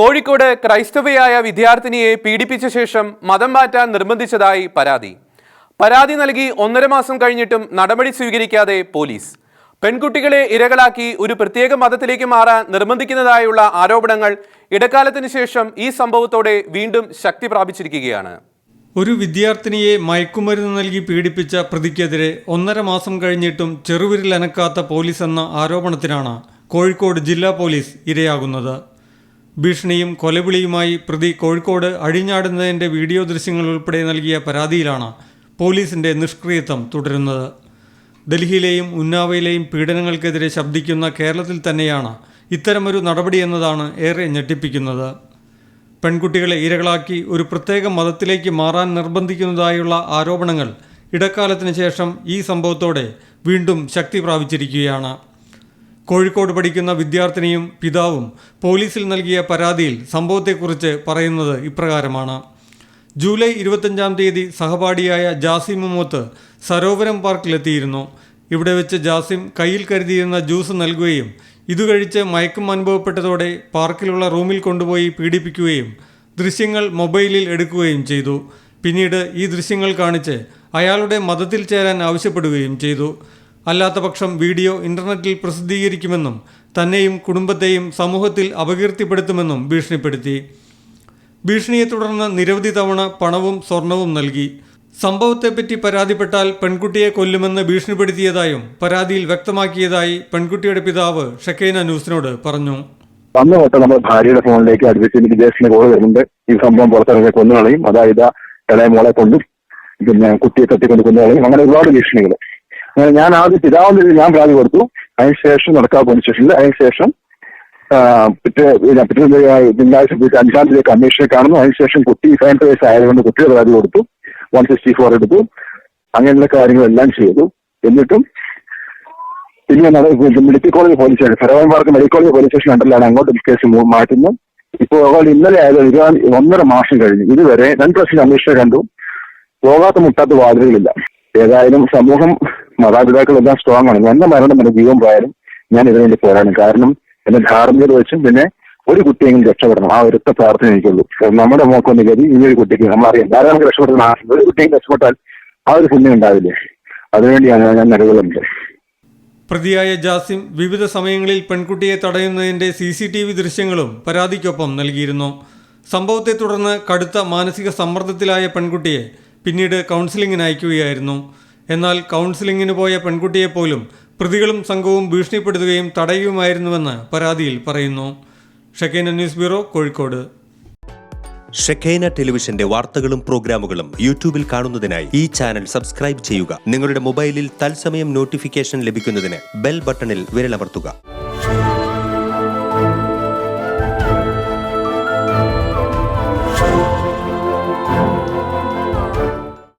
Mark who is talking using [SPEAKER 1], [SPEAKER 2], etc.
[SPEAKER 1] കോഴിക്കോട് ക്രൈസ്തവയായ വിദ്യാർത്ഥിനിയെ പീഡിപ്പിച്ച ശേഷം മതം മാറ്റാൻ നിർബന്ധിച്ചതായി പരാതി. പരാതി നൽകി ഒന്നര മാസം കഴിഞ്ഞിട്ടും നടപടി സ്വീകരിക്കാതെ പോലീസ്. പെൺകുട്ടികളെ ഇരകളാക്കി ഒരു പ്രത്യേക മതത്തിലേക്ക് മാറാൻ നിർബന്ധിക്കുന്നതായുള്ള ആരോപണങ്ങൾ ഇടക്കാലത്തിന് ശേഷം ഈ സംഭവത്തോടെ വീണ്ടും ശക്തി പ്രാപിച്ചിരിക്കുകയാണ്.
[SPEAKER 2] ഒരു വിദ്യാർത്ഥിനിയെ മയക്കുമരുന്ന് നൽകി പീഡിപ്പിച്ച പ്രതിക്കെതിരെ ഒന്നര മാസം കഴിഞ്ഞിട്ടും ചെറുവിരലനക്കാത്ത പോലീസ് എന്ന ആരോപണത്തിനാണ് കോഴിക്കോട് ജില്ലാ പോലീസ് ഇരയാകുന്നത്. ഭീഷണിയും കൊലവിളിയുമായി പ്രതി കോഴിക്കോട് അഴിഞ്ഞാടുന്നതിന്റെ വീഡിയോ ദൃശ്യങ്ങൾ ഉൾപ്പെടെ നൽകിയ പരാതിയിലാണ് പോലീസിന്റെ നിഷ്ക്രിയത്വം തുടരുന്നത്. ഡൽഹിയിലെയും ഉന്നാവയിലെയും പീഡനങ്ങൾക്കെതിരെ ശബ്ദിക്കുന്ന കേരളത്തിൽ തന്നെയാണ് ഇത്തരമൊരു നടപടി എന്നതാണ് ഏറെ ഞെട്ടിപ്പിക്കുന്നത്. പെൺകുട്ടികളെ ഇരകളാക്കി ഒരു പ്രത്യേക മതത്തിലേക്ക് മാറാൻ നിർബന്ധിക്കുന്നതായുള്ള ആരോപണങ്ങൾ ഇടക്കാലത്തിന് ശേഷം ഈ സംഭവത്തോടെ വീണ്ടും ശക്തി പ്രാപിച്ചിരിക്കുകയാണ്. കോഴിക്കോട് പഠിക്കുന്ന വിദ്യാർത്ഥിനിയും പിതാവും പോലീസിൽ നൽകിയ പരാതിയിൽ സംഭവത്തെക്കുറിച്ച് പറയുന്നത് ഇപ്രകാരമാണ്. ജൂലൈ ഇരുപത്തഞ്ചാം തീയതി സഹപാഠിയായ ജാസിം മുമ്മത്ത് സരോവരം പാർക്കിലെത്തിയിരുന്നു. ഇവിടെ വെച്ച് ജാസിം കയ്യിൽ കരുതിയിരുന്ന ജ്യൂസ് നൽകുകയും ഇത് കഴിച്ച് മയക്കം അനുഭവപ്പെട്ടതോടെ പാർക്കിലുള്ള റൂമിൽ കൊണ്ടുപോയി പീഡിപ്പിക്കുകയും ദൃശ്യങ്ങൾ മൊബൈലിൽ എടുക്കുകയും ചെയ്തു. പിന്നീട് ഈ ദൃശ്യങ്ങൾ കാണിച്ച് അയാളുടെ മതത്തിൽ ചേരാൻ ആവശ്യപ്പെടുകയും ചെയ്തു. അല്ലാത്തപക്ഷം വീഡിയോ ഇന്റർനെറ്റിൽ പ്രസിദ്ധീകരിക്കുമെന്നും തന്നെയും കുടുംബത്തെയും സമൂഹത്തിൽ അപകീർത്തിപ്പെടുത്തുമെന്നും ഭീഷണിപ്പെടുത്തി. ഭീഷണിയെ തുടർന്ന് നിരവധി തവണ പണവും സ്വർണവും നൽകി. സംഭവത്തെപ്പറ്റി പരാതിപ്പെട്ടാൽ പെൺകുട്ടിയെ കൊല്ലുമെന്ന് ഭീഷണിപ്പെടുത്തിയതായും പരാതിയിൽ വ്യക്തമാക്കിയതായി പെൺകുട്ടിയുടെ പിതാവ് ഷക്കൈന ന്യൂസിനോട് പറഞ്ഞു.
[SPEAKER 3] അന്ന് തൊട്ട് നമ്മുടെ ഭാര്യയുടെ ഫോണിലേക്ക് എനിക്ക് ജ്യേഷ്ഠന് കോൾ വരുന്നുണ്ട്. ഈ സംഭവം പുറത്തിറങ്ങി കൊന്നുകളയും അതായത് ഇളയ മോളെ കൊണ്ടും പിന്നെ കുട്ടിയെ തട്ടിക്കൊണ്ട് കൊന്നുകളയും അങ്ങനെ ഒരുപാട് ഭീഷണികൾ. ഞാൻ ആദ്യം പിതാവിന്റെ ഞാൻ പരാതി കൊടുത്തു. അതിനുശേഷം നടക്കാൻ പോലീസ് സ്റ്റേഷനിൽ അതിനുശേഷം പിറ്റേ പിറ്റേ തിങ്കളാഴ്ച അഞ്ചാം തീയതി കമ്മീഷനെ കാണുന്നു. അതിനുശേഷം കുട്ടി പതിനെട്ട് വയസ്സായതുകൊണ്ട് കുട്ടിയുടെ പരാതി കൊടുത്തു. വൺ സിക്സ്റ്റി ഫോർ എടുത്തു. അങ്ങനെയുള്ള കാര്യങ്ങളെല്ലാം ചെയ്തു. എന്നിട്ടും പിന്നെ medical college police station ഫെറവൻ park medical college police station ഉണ്ടല്ലാണ് അങ്ങോട്ട് കേസ് മാറ്റുന്നു ഇപ്പോൾ ഇന്നലെ ആയത് ഇരുപത് ഒന്നര മാസം കഴിഞ്ഞു. ഇതുവരെ രണ്ട് പ്രാവശ്യം കമ്മീഷനെ കണ്ടു. പോകാത്ത മുട്ടാത്ത വാതിലുകളില്ല. ഏതായാലും സമൂഹം മാതാപിതാക്കളെല്ലാം സ്ട്രോങ് ആണ്. എന്റെ മരണം എന്റെ ജീവൻ പോയാലും ഞാൻ ഇതിനു വേണ്ടി പോരാടും. കാരണം എന്റെ ധാർമ്മികത വെച്ചും പിന്നെ ഒരു കുട്ടിയെങ്കിലും രക്ഷപ്പെടണം. ആ ഒരുത്ത പ്രാർത്ഥന എനിക്കുള്ളൂ. നമ്മുടെ മോക്കൊന്നും കരുതി ഈ ഒരു കുട്ടിക്ക് നമ്മളറിയാം. ധാരാളം രക്ഷപ്പെടുന്ന ഒരു കുട്ടിയും രക്ഷപ്പെട്ടാൽ ആ ഒരു പുണ്യം ഉണ്ടാവില്ലേ? അതിനുവേണ്ടിയാണ് ഞാൻ നിലകൊള്ളുന്നത്.
[SPEAKER 2] പ്രതിയായ ജാസിം വിവിധ സമയങ്ങളിൽ പെൺകുട്ടിയെ തടയുന്നതിന്റെ സി സി ടി വി ദൃശ്യങ്ങളും പരാതിക്കൊപ്പം നൽകിയിരുന്നു. സംഭവത്തെ തുടർന്ന് കടുത്ത മാനസിക സമ്മർദ്ദത്തിലായ പെൺകുട്ടിയെ പിന്നീട് കൗൺസിലിങ്ങിന് അയക്കുകയായിരുന്നു. എന്നാൽ കൗൺസിലിങ്ങിന് പോയ പെൺകുട്ടിയെപ്പോലും പ്രതികളും സംഘവും ഭീഷണിപ്പെടുത്തുകയും തടയുകയുമായിരുന്നുവെന്ന് പരാതിയിൽ പറയുന്നു. Shekinah news bureau Kozhikode.
[SPEAKER 4] Shekinah ടെലിവിഷന്റെ വാർത്തകളും പ്രോഗ്രാമുകളും യൂട്യൂബിൽ കാണുന്നതിനായി ഈ ചാനൽ സബ്സ്ക്രൈബ് ചെയ്യുക. നിങ്ങളുടെ മൊബൈലിൽ തത്സമയം നോട്ടിഫിക്കേഷൻ ലഭിക്കുന്നതിന് ബെൽ ബട്ടണിൽ വിരലമർത്തുക.